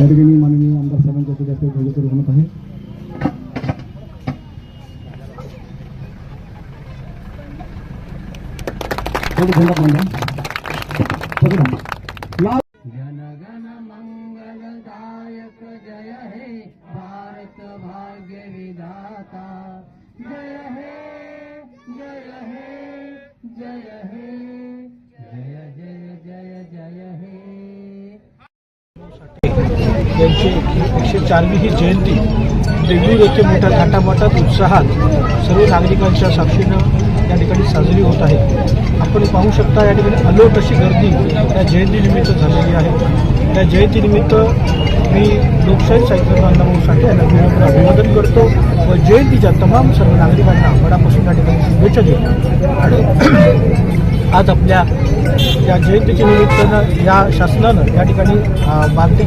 या ठिकाणी माननीय आमदार साहेबांच्या हस्ते ध्वजारोहण होत आहे झेंडा बांधा. पकडा. लाल मंगलदायक जय हे, भारत भाग्य विधाता जय हे यांची एकशे चारवी ही जयंती देगलूर येथे मोठ्या थाटामाटात उत्साहात सर्व नागरिकांच्या साक्षीनं या ठिकाणी साजरी होत आहे. आपण पाहू शकता या ठिकाणी अलोट अशी गर्दी या जयंतीनिमित्त झालेली आहे. त्या जयंतीनिमित्त मी लोकशाही साहित्य अण्णाभाऊ साठे यांना विनम्र अभिवादन करतो व जयंतीच्या तमाम सर्व नागरिकांना मनापासून या ठिकाणी शुभेच्छा देतो. आणि आज आपल्या या जयंतीच्या निमित्तानं या शासनानं या ठिकाणी अ,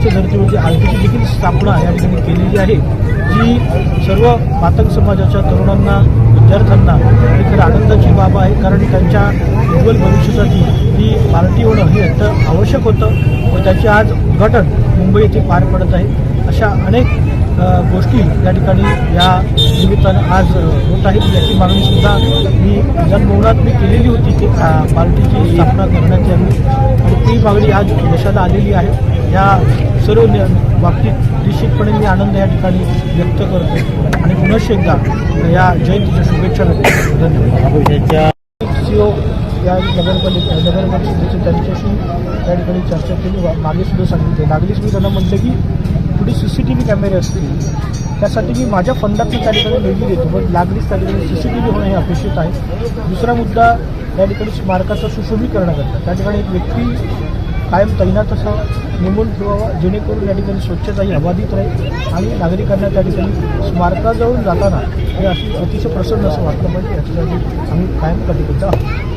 धर्तीवरती आरतीची देखील स्थापना या ठिकाणी केलेली आहे. जी सर्व पातक समाजाच्या तरुणांना विद्यार्थ्यांना ही खरं आनंदाची बाब आहे. कारण त्यांच्या उज्ज्वल भविष्यासाठी ही पार्टी होणं हे अत्यंत आवश्यक होतं. व त्याचे आज उद्घाटन मुंबई येथे पार पडत आहे. अशा अनेक गोष्टी या ठिकाणी या निमित्तानं आज होत आहेत. याची मागणीसुद्धा मी विधानभवनात मी केलेली होती. की पार्टीची स्थापना करण्यात यावी आणि ती मागणी आज देशाला आलेली आहे. या सर्व बाबतीत निश्चितपणे मी आनंद या ठिकाणी व्यक्त करतो. आणि पुनश एकदा या जयंतीच्या शुभेच्छा देतो. धन्यवाद. सीओ या नगरपालिका नगरपरिषदेचे त्यांच्याशी त्या ठिकाणी चर्चा केली. मागे सुद्धा सांगितले. नागलीच मी त्यांना म्हटलं की पुढे सी सी टी व्ही कॅमेरे असतील त्यासाठी मी माझ्या फंडातून त्या ठिकाणी निधी देतो पण लागलीच त्या ठिकाणी सी सी टी व्ही होणं हे अपेक्षित आहे. दुसरा मुद्दा त्या ठिकाणी स्मारकाचं सुशोभीकरण करतात. त्या ठिकाणी एक व्यक्ती कायम तैनात असं नेमून ठेवावा जेणेकरून या ठिकाणी स्वच्छताही अबाधित राहील आणि नागरिकांना त्या ठिकाणी स्मारकाजवळून जाताना हे अतिशय प्रसन्न असं वाटलं पाहिजे. याच्यासाठी आम्ही कायम कटिबद्ध आहोत.